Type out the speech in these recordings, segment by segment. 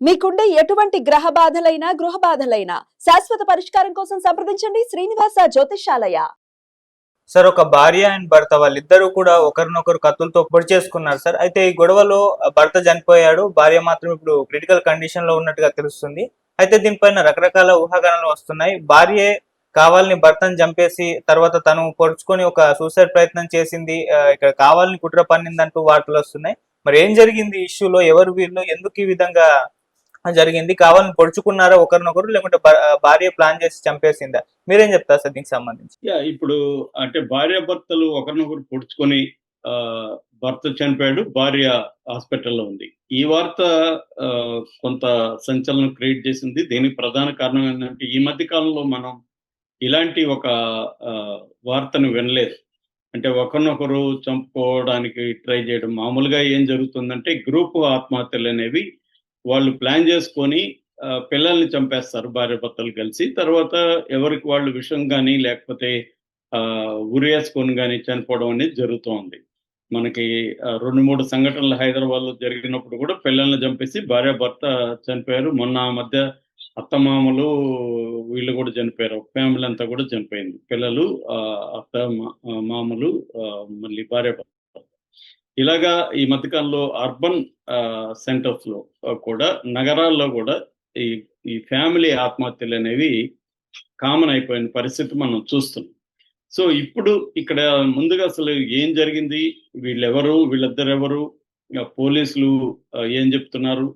మీకుండే ఎటువంటి గ్రహ బాధలైనా గృహ బాధలైనా శాశ్వత పరిష్కారం కోసం సంప్రదించండి శ్రీనివాస జ్యోతిషాలయ సార్ ఒక భార్య అండ్ భర్త వాళ్ళిద్దరూ కూడా ఒకరినొకరు కత్తులతో పొడి చేసుకున్నారు సార్. అయితే ఈ గొడవలో భర్త చనిపోయాడు భార్య మాత్రం ఇప్పుడు క్రిటికల్ కండిషన్లో ఉన్నట్టుగా తెలుస్తుంది. అయితే దీనిపైన రకరకాల ఊహాగానాలు వస్తున్నాయి. భార్యే కావాలని భర్తను చంపేసి తర్వాత తను పొడుచుకొని ఒక సూసైడ్ ప్రయత్నం చేసింది. ఇక్కడ కావాలని కుట్ర పన్నిందంటూ వార్తలు వస్తున్నాయి. మరి ఏం జరిగింది ఇష్యూలో? ఎవరు వీళ్ళు? ఎందుకు ఈ విధంగా జరిగింది. కావాలని పొడుచుకున్నారా ఒకరినొకరు లేకుంటే భార్య ప్లాన్ చేసి చంపేసిందా? మీరేం చెప్తారు సార్ దీనికి సంబంధించి? ఇప్పుడు అంటే భార్య భర్తలు ఒకరినొకరు పొడుచుకొని ఆ, భర్త చనిపోయాడు భార్య హాస్పిటల్లో ఉంది. ఈ వార్త ఆ, కొంత సంచలనం క్రియేట్ చేసింది. దీనికి ప్రధాన కారణం ఏంటంటే ఈ మధ్య కాలంలో మనం ఇలాంటి ఒక ఆ, వార్తను వినలేదు. అంటే ఒకరినొకరు చంపుకోవడానికి ట్రై చేయడం. మామూలుగా ఏం జరుగుతుందంటే గ్రూప్ ఆత్మహత్యలు అనేవి వాళ్ళు ప్లాన్ చేసుకొని ఆ, పిల్లల్ని చంపేస్తారు భార్య భర్తలు కలిసి. తర్వాత ఎవరికి వాళ్ళు విషం కానీ లేకపోతే ఆ, ఉరేసుకొని కానీ చనిపోవడం అనేది జరుగుతోంది మనకి రెండు మూడు సంఘటనలు హైదరాబాద్లో జరిగినప్పుడు కూడా పిల్లల్ని చంపేసి భార్య భర్త చనిపోయారు. మొన్న ఆ మధ్య అత్తమామలు వీళ్ళు కూడా చనిపోయారు. ఒక ఫ్యామిలీ అంతా కూడా చనిపోయింది. పిల్లలు ఆ, అత్త మామలు ఆ, మళ్ళీ భార్య భర్త. ఇలాగా ఈ మధ్యకాలంలో అర్బన్ సెంటర్స్లో కూడా నగరాల్లో కూడా ఈ ఈ ఫ్యామిలీ ఆత్మహత్యలు అనేవి కామన్ అయిపోయిన పరిస్థితి మనం చూస్తున్నాం. సో ఇప్పుడు ఇక్కడ ముందుగా అసలు ఏం జరిగింది? వీళ్ళెవరు? వీళ్ళిద్దరు ఎవరు పోలీసులు ఏం చెప్తున్నారు?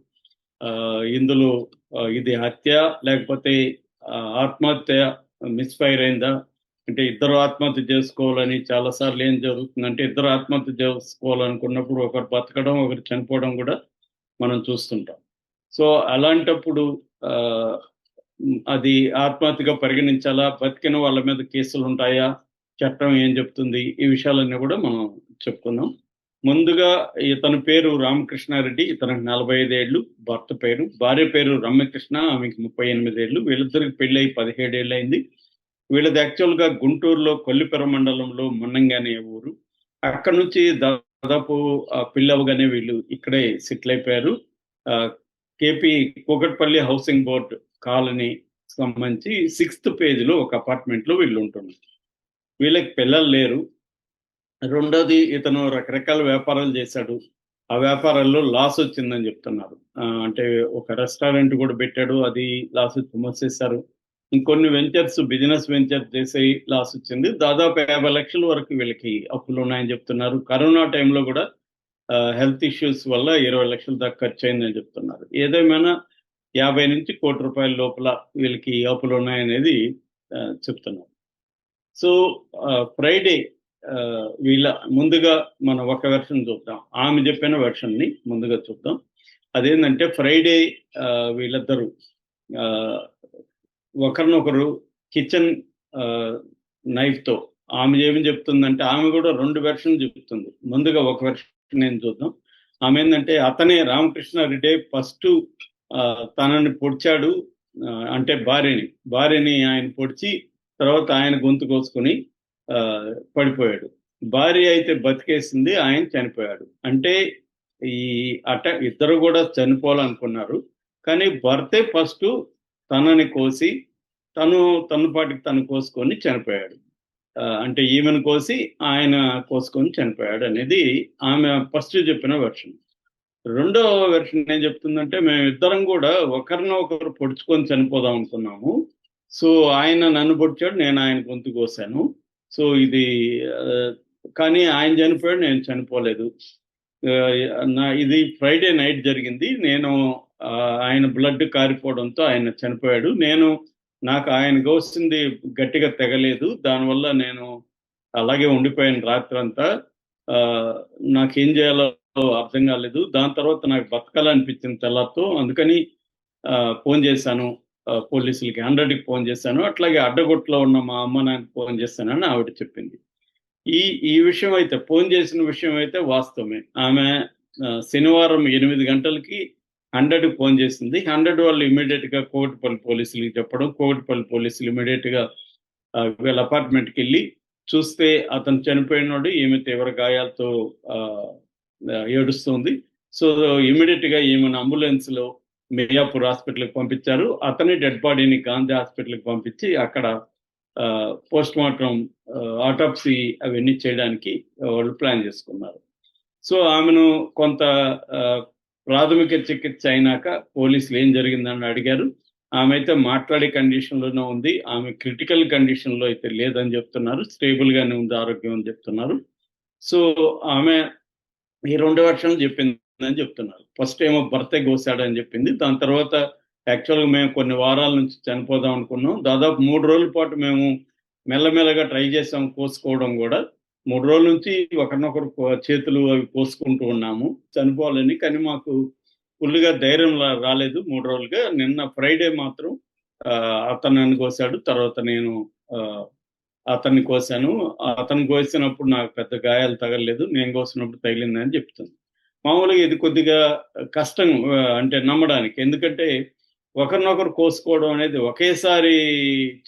ఆ, ఇందులో ఇది హత్య లేకపోతే ఆత్మహత్య మిస్ఫైర్ అయిందా? అంటే ఇద్దరు ఆత్మహత్య చేసుకోవాలని చాలా సార్లు ఏం జరుగుతుందంటే ఇద్దరు ఆత్మహత్య చేసుకోవాలనుకున్నప్పుడు ఒకరు బతకడం ఒకరు చనిపోవడం కూడా మనం చూస్తుంటాం. సో అలాంటప్పుడు ఆ, అది ఆత్మహత్యగా పరిగణించాలా? బతికిన వాళ్ళ మీద కేసులు ఉంటాయా? చట్టం ఏం చెప్తుంది? ఈ విషయాలన్నీ కూడా మనం చెప్పుకుందాం. ముందుగా ఇతని పేరు రామకృష్ణారెడ్డి ఇతనికి నలభై ఐదేళ్ళు భర్త పేరు భార్య పేరు రమ్యకృష్ణ ఆమెకి ముప్పై ఎనిమిదేళ్ళు వీళ్ళిద్దరికి పెళ్ళి అయి పదిహేడేళ్ళు అయింది. వీళ్ళది యాక్చువల్గా గుంటూరులో కొల్లిపెర మండలంలో మున్నంగానే ఊరు. అక్కడ నుంచి దాదాపు పిల్లవగానే వీళ్ళు ఇక్కడే సెటిల్ అయిపోయారు. ఆ, KP Kukatpally housing board colony సంబంధించి సిక్స్త్ పేజ్లో ఒక అపార్ట్మెంట్లో వీళ్ళు ఉంటున్నారు. వీళ్ళకి పిల్లలు లేరు. రెండోది ఇతను రకరకాల వ్యాపారాలు చేశాడు. ఆ వ్యాపారాల్లో లాస్ వచ్చిందని చెప్తున్నారు. అంటే ఒక రెస్టారెంట్ కూడా పెట్టాడు. అది లాస్ వచ్చి మూసేశారు ఇంకొన్ని వెంచర్స్ బిజినెస్ వెంచర్ చేసే లాస్ వచ్చింది. దాదాపు యాభై లక్షల వరకు వీళ్ళకి అప్పులు ఉన్నాయని చెప్తున్నారు. కరోనా టైంలో కూడా హెల్త్ ఇష్యూస్ వల్ల ఇరవై లక్షల దాకా ఖర్చు అయిందని చెప్తున్నారు. ఏదేమైనా యాభై నుంచి కోటి రూపాయల లోపల వీళ్ళకి అప్పులు ఉన్నాయనేది చెప్తున్నారు. సో ఫ్రైడే వీళ్ళ ముందుగా మనం ఒక వెర్షన్ చూద్దాం. ఆమె చెప్పిన వెర్షన్ని ముందుగా చూద్దాం. అదేంటంటే ఫ్రైడే ఆ, వీళ్ళిద్దరూ ఒకరినొకరు కిచెన్ నైఫ్తో ఆమె ఏమి చెప్తుందంటే ఆమె కూడా రెండు వెర్షన్ చెప్తుంది. ముందుగా ఒక వెర్షన్ నేను చూద్దాం. ఆమె ఏంటంటే అతనే రామకృష్ణారెడ్డి ఫస్ట్ తనని పొడిచాడు అంటే భార్యని. భార్యని ఆయన పొడిచి తర్వాత ఆయన గొంతు కోసుకొని ఆ, పడిపోయాడు. భార్య అయితే బతికేసింది ఆయన చనిపోయాడు. అంటే ఈ అట ఇద్దరు కూడా చనిపోవాలనుకున్నారు. కానీ భర్తే ఫస్ట్ తనని కోసి తను తన పాటికి తను కోసుకొని చనిపోయాడు. అంటే ఈమెను కోసి ఆయన కోసుకొని చనిపోయాడు అనేది ఆమె ఫస్ట్ చెప్పిన వెర్షన్. రెండో వెర్షన్ ఏం చెప్తుందంటే మేము ఇద్దరం కూడా ఒకరిని ఒకరు పొడుచుకొని చనిపోదాం అనుకున్నాము. సో ఆయన నన్ను పొడిచాడు నేను ఆయన గొంతు కోసాను. సో ఇది కానీ ఆయన చనిపోయాడు నేను చనిపోలేదు. నా ఇది ఫ్రైడే నైట్ జరిగింది. నేను ఆయన బ్లడ్ కారిపోవడంతో ఆయన చనిపోయాడు. నేను నాకు ఆయన గోసింది గట్టిగా తెగలేదు. దానివల్ల నేను అలాగే ఉండిపోయాను రాత్రి అంతా నాకేం చేయాలో అర్థం కాలేదు. దాని తర్వాత నాకు బతకాలనిపించింది తెల్లతో అందుకని ఫోన్ చేశాను పోలీసులకి. హండ్రెడ్కి ఫోన్ చేశాను. అట్లాగే అడ్డగొట్లో ఉన్న మా అమ్మ నాకు ఫోన్ చేశానని ఆవిడ చెప్పింది. ఈ ఈ విషయం అయితే ఫోన్ చేసిన విషయం అయితే వాస్తవమే. ఆమె శనివారం ఎనిమిది గంటలకి హండ్రెడ్ ఫోన్ చేసింది. హండ్రెడ్ వాళ్ళు ఇమీడియట్గా కోటిపల్లి పోలీసులకి చెప్పడం. కోటిపల్లి పోలీసులు ఇమీడియట్గా వీళ్ళ అపార్ట్మెంట్కి వెళ్ళి చూస్తే అతను చనిపోయినాడు ఈమె తీవ్ర గాయాలతో ఆ, ఏడుస్తుంది. సో ఇమీడియట్గా ఈమెను అంబులెన్స్లో మియాపూర్ హాస్పిటల్కి పంపించారు. అతని డెడ్ బాడీని గాంధీ హాస్పిటల్కి పంపించి అక్కడ పోస్ట్ మార్టం ఆటోప్సీ అవన్నీ చేయడానికి వాళ్ళు ప్లాన్ చేసుకున్నారు. సో ఆమెను కొంత ఆ, ప్రాథమిక చికిత్స అయినాక పోలీసులు ఏం జరిగిందని అడిగారు. ఆమె అయితే మాట్లాడే కండిషన్లోనే ఉంది. ఆమె క్రిటికల్ కండిషన్లో అయితే లేదని చెప్తున్నారు. స్టేబుల్ గానే ఉంది ఆరోగ్యం అని చెప్తున్నారు. సో ఆమె ఈ రెండు వర్షాలు చెప్పింది అని చెప్తున్నారు. ఫస్ట్ ఏమో భర్తే కోసాడని చెప్పింది. దాని తర్వాత యాక్చువల్గా మేము కొన్ని వారాల నుంచి చనిపోదాం అనుకున్నాం. దాదాపు మూడు రోజుల పాటు మేము మెల్లమెల్లగా ట్రై చేసాం కోసుకోవడం కూడా. మూడు రోజుల నుంచి ఒకరినొకరు చేతులు అవి కోసుకుంటూ ఉన్నాము. చనిపోవాలని కానీ మాకు ఫుల్గా ధైర్యం రాలేదు మూడు రోజులుగా. నిన్న ఫ్రైడే మాత్రం ఆ, అతను కోసాడు. తర్వాత నేను అతన్ని కోసాను. అతను కోసినప్పుడు నాకు పెద్ద గాయాలు తగలలేదు. నేను కోసినప్పుడు తగిలిందని చెప్తుంది మామూలుగా ఇది కొద్దిగా కష్టం అంటే నమ్మడానికి. ఎందుకంటే ఒకరినొకరు కోసుకోవడం అనేది ఒకేసారి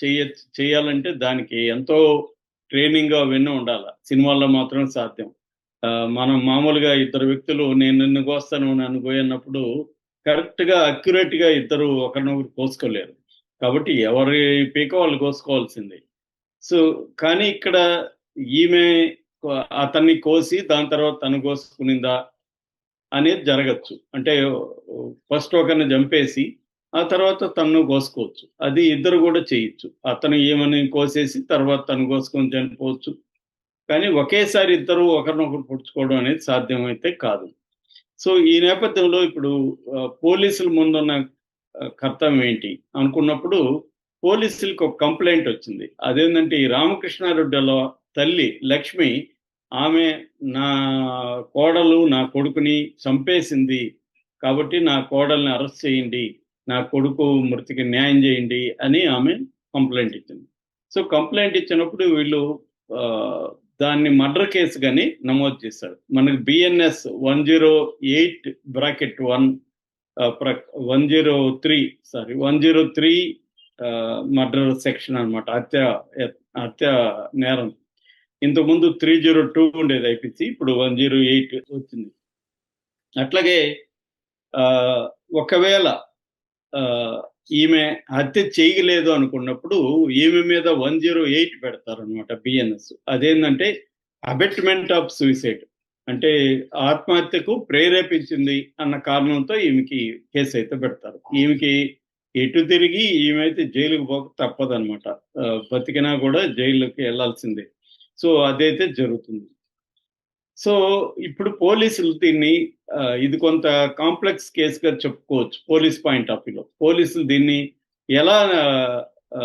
చేయ చేయాలంటే దానికి ఎంతో ట్రైనింగ్ అవన్నీ ఉండాలి. సినిమాల్లో మాత్రం సాధ్యం. ఆ, మనం మామూలుగా ఇద్దరు వ్యక్తులు నేను నిన్ను కోస్తాను నన్ను కోయన్నప్పుడు కరెక్ట్గా అక్యురేట్గా ఇద్దరు ఒకరినొకరు కోసుకోలేరు. కాబట్టి ఎవరి పీక వాళ్ళు కోసుకోవాల్సిందే. సో కానీ ఇక్కడ ఈమె అతన్ని కోసి దాని తర్వాత తను కోసుకునిందా అనేది జరగచ్చు. అంటే ఫస్ట్ ఒకరిని చంపేసి ఆ తర్వాత తను కోసుకోవచ్చు. అది ఇద్దరు కూడా చేయొచ్చు. అతను ఏమని కోసేసి తర్వాత తను కోసుకొని చనిపోవచ్చు. కానీ ఒకేసారి ఇద్దరు ఒకరినొకరు పుడుచుకోవడం అనేది సాధ్యమైతే కాదు. సో ఈ నేపథ్యంలో ఇప్పుడు పోలీసుల ముందున్న కర్తవ్యం ఏంటి? అనుకున్నప్పుడు పోలీసులకు ఒక కంప్లైంట్ వచ్చింది. అదేంటంటే ఈ రామకృష్ణారెడ్డిలో తల్లి లక్ష్మి ఆమె నా కోడలు నా కొడుకుని చంపేసింది కాబట్టి నా కోడల్ని అరెస్ట్ చేయండి. నా కొడుకు మృతికి న్యాయం చేయండి అని ఆమె కంప్లైంట్ ఇచ్చింది. సో కంప్లైంట్ ఇచ్చినప్పుడు వీళ్ళు దాన్ని మర్డర్ కేసుగాని నమోదు చేశారు. మనకి BNS one zero eight bracket one one zero three sorry one zero three murder section అన్నమాట. హత్య హత్య నేరం. ఇంతకుముందు త్రీ జీరో టూ ఉండేది ఐపీసీ ఇప్పుడు వన్ జీరో ఎయిట్ వచ్చింది. అట్లాగే ఆ, ఒకవేళ ఈమె హత్య చేయలేదు అనుకున్నప్పుడు ఈమె మీద వన్ జీరో ఎయిట్ పెడతారనమాట బిఎన్ఎస్ అదేంటంటే అబెట్మెంట్ ఆఫ్ సూసైడ్. అంటే ఆత్మహత్యకు ప్రేరేపించింది అన్న కారణంతో ఈమెకి కేసు అయితే పెడతారు. ఈమెకి ఎటు తిరిగి ఈమె అయితే జైలుకు పోక తప్పదనమాట బతికినా కూడా జైలుకి వెళ్ళాల్సిందే సో అదైతే జరుగుతుంది. సో ఇప్పుడు పోలీసులు దీన్ని ఇది కొంత కాంప్లెక్స్ కేసుగా చెప్పుకోవచ్చు పోలీస్ పాయింట్ ఆఫ్ వ్యూలో. పోలీసులు దీన్ని ఎలా ఆ,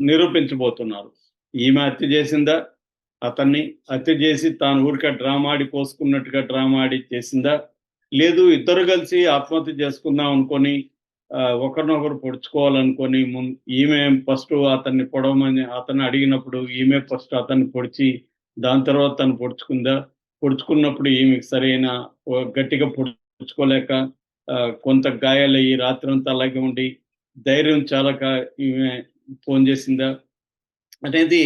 నిరూపించబోతున్నారు? ఈమె హత్య చేసిందా? అతన్ని హత్య చేసి తాను ఊరికే డ్రామా ఆడి పోసుకున్నట్టుగా డ్రామా ఆడి చేసిందా? లేదు ఇద్దరు కలిసి ఆత్మహత్య చేసుకుందాం అనుకొని ఒకరినొకరు పొడుచుకోవాలనుకొని ముం- ఈమె ఫస్ట్ అతన్ని పొడవమని అతన్ని అడిగినప్పుడు ఈమె ఫస్ట్ అతన్ని పొడిచి దాని తర్వాత తను పొడుచుకుందా? పొడుచుకున్నప్పుడు ఈమెకి సరైన గట్టిగా పొడుచుకోలేక కొంత గాయాలయ్యి రాత్రంతా అలాగే ఉండి ధైర్యం చాలక ఈమె ఫోన్ చేసిందా అనేది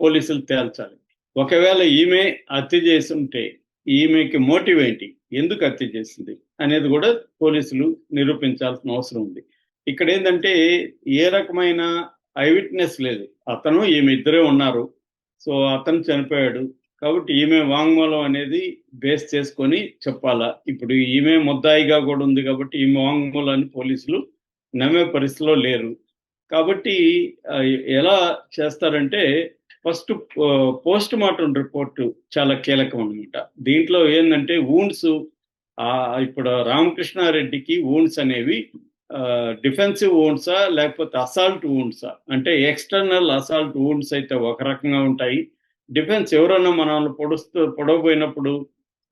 పోలీసులు తేల్చాలి. ఒకవేళ ఈమె హత్య చేస్తుంటే ఈమెకి మోటివ్ ఏంటి? ఎందుకు హత్య చేసింది? అనేది కూడా పోలీసులు నిరూపించాల్సిన అవసరం ఉంది. ఇక్కడ ఏంటంటే ఏ రకమైన ఐ విట్నెస్ లేదు. అతను ఈమె ఇద్దరే ఉన్నారు. సో అతను చనిపోయాడు. కాబట్టి ఈమె వాంగ్మూలం అనేది బేస్ చేసుకొని చెప్పాలా. ఇప్పుడు ఈమె ముద్దాయిగా కూడా ఉంది కాబట్టి ఈమె వాంగ్మూలాన్ని పోలీసులు నమ్మే పరిస్థితిలో లేరు. కాబట్టి ఎలా చేస్తారంటే ఫస్ట్ పోస్ట్ మార్టం రిపోర్ట్ చాలా కీలకం అనమాట దీంట్లో ఏంటంటే వూండ్స్ ఇప్పుడు రామకృష్ణారెడ్డికి వూండ్స్ అనేవి డిఫెన్సివ్ వూండ్సా లేకపోతే అసాల్ట్ వూండ్సా అంటే ఎక్స్టర్నల్ అసాల్ట్ వూండ్స్ అయితే ఒక రకంగా ఉంటాయి. డిఫెన్స్ ఎవరైనా మనల్ని పొడుస్తూ పొడవపోయినప్పుడు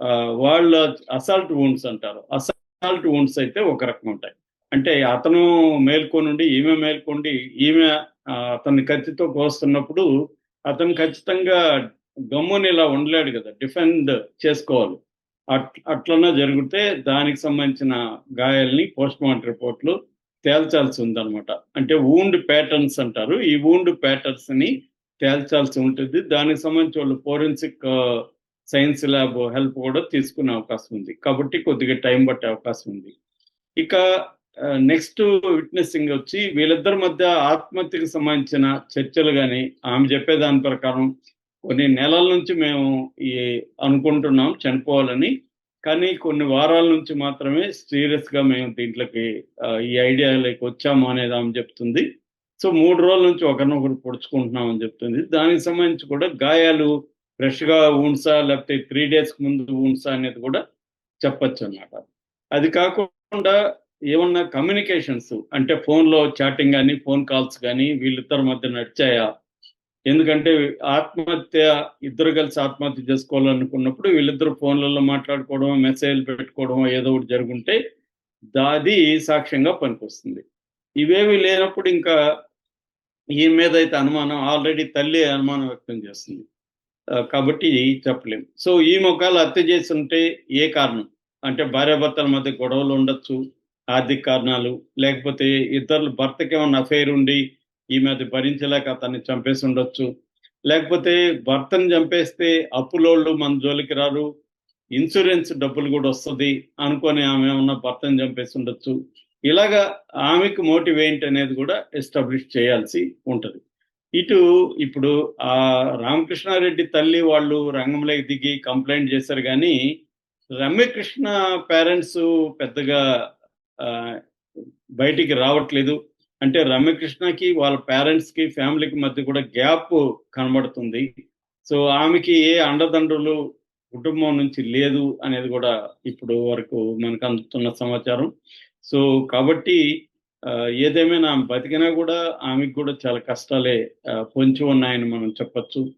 ఆ, వాళ్ళ అసాల్ట్ వూండ్స్ అంటారు. అసాల్ట్ వూండ్స్ అయితే ఒక రకం ఉంటాయి. అంటే అతను మేల్కొనుండి ఈమె మేల్కొండి ఈమె అతని అతన్ని కత్తితో కోస్తున్నప్పుడు అతను ఖచ్చితంగా గమ్ముని ఇలా ఉండలేడు కదా. డిఫెండ్ చేసుకోవాలి. అట్లనే జరిగితే దానికి సంబంధించిన గాయాల్ని పోస్ట్ మార్టం రిపోర్ట్లు తేల్చాల్సి ఉందన్నమాట. అంటే వూండ్ ప్యాటర్న్స్ అంటారు. ఈ వూండ్ ప్యాటర్న్స్ని తేల్చాల్సి ఉంటుంది. దానికి సంబంధించి వాళ్ళు ఫోరెన్సిక్ సైన్స్ ల్యాబ్ హెల్ప్ కూడా తీసుకునే అవకాశం ఉంది. కాబట్టి కొద్దిగా టైం పట్టే అవకాశం ఉంది. ఇక నెక్స్ట్ విట్నెసింగ్ వచ్చి వీళ్ళిద్దరి మధ్య ఆత్మహత్యకు సంబంధించిన చర్చలు కానీ ఆమె చెప్పే దాని ప్రకారం కొన్ని నెలల నుంచి మేము ఈ అనుకుంటున్నాం చనిపోవాలని. కానీ కొన్ని వారాల నుంచి మాత్రమే సీరియస్గా మేము దీంట్లోకి ఈ ఐడియాలోకి వచ్చాము అనేది ఆమె చెప్తుంది. సో మూడు రోజుల నుంచి ఒకరినొకరు పొడుచుకుంటున్నామని చెప్తుంది. దానికి సంబంధించి కూడా గాయాలు ఫ్రెష్గా ఊన్సా లేకపోతే త్రీ డేస్ ముందు ఊన్సా అనేది కూడా చెప్పొచ్చు అన్నమాట అది కాకుండా ఏమన్నా కమ్యూనికేషన్స్ అంటే ఫోన్లో లో చాటింగ్ కానీ ఫోన్ కాల్స్ కానీ వీళ్ళిద్దరి మధ్య నడిచాయా? ఎందుకంటే ఆత్మహత్య ఇద్దరు కలిసి ఆత్మహత్య చేసుకోవాలనుకున్నప్పుడు వీళ్ళిద్దరు ఫోన్లలో మాట్లాడుకోవడం మెసేజ్లు పెట్టుకోవడం ఏదో ఒకటి జరుగుంటే దాది సాక్ష్యంగా పనికొస్తుంది. ఇవేవి లేనప్పుడు ఇంకా ఈ మీద అయితే అనుమానం ఆల్రెడీ తల్లి అనుమానం వ్యక్తం చేస్తుంది. కాబట్టి చెప్పలేం. సో ఈ మొక్కలు హత్య చేసి ఉంటే ఏ కారణం? అంటే భార్యాభర్తల మధ్య గొడవలు ఉండొచ్చు ఆర్థిక కారణాలు లేకపోతే ఇద్దరు భర్తకి ఏమన్నా అఫైర్ ఉండి ఈ మధ్య భరించలేక అతన్ని చంపేసి ఉండొచ్చు. లేకపోతే భర్తను చంపేస్తే అప్పులోళ్ళు మన జోలికి రారు ఇన్సూరెన్స్ డబ్బులు కూడా వస్తుంది అనుకొని ఆమె ఏమన్నా భర్తను చంపేసి ఉండొచ్చు. ఇలాగా ఆమెకు మోటివ్ ఏంటి అనేది కూడా ఎస్టాబ్లిష్ చేయాల్సి ఉంటుంది. ఇటు ఇప్పుడు ఆ రామకృష్ణారెడ్డి తల్లి వాళ్ళు రంగంలోకి దిగి కంప్లైంట్ చేశారు కానీ రమ్యకృష్ణ పేరెంట్స్ పెద్దగా ఆ, బయటికి రావట్లేదు. అంటే రమ్యకృష్ణకి వాళ్ళ పేరెంట్స్కి ఫ్యామిలీకి మధ్య కూడా గ్యాప్ కనబడుతుంది. సో ఆమెకి ఏ అండదండ్రులు కుటుంబం నుంచి లేదు అనేది కూడా ఇప్పుడు వరకు మనకు అందుతున్న సమాచారం. సో కాబట్టి ఆ, ఏదేమైనా ఆమె బతికినా కూడా ఆమెకు కూడా చాలా కష్టాలే పొంచి ఉన్నాయని మనం చెప్పొచ్చు.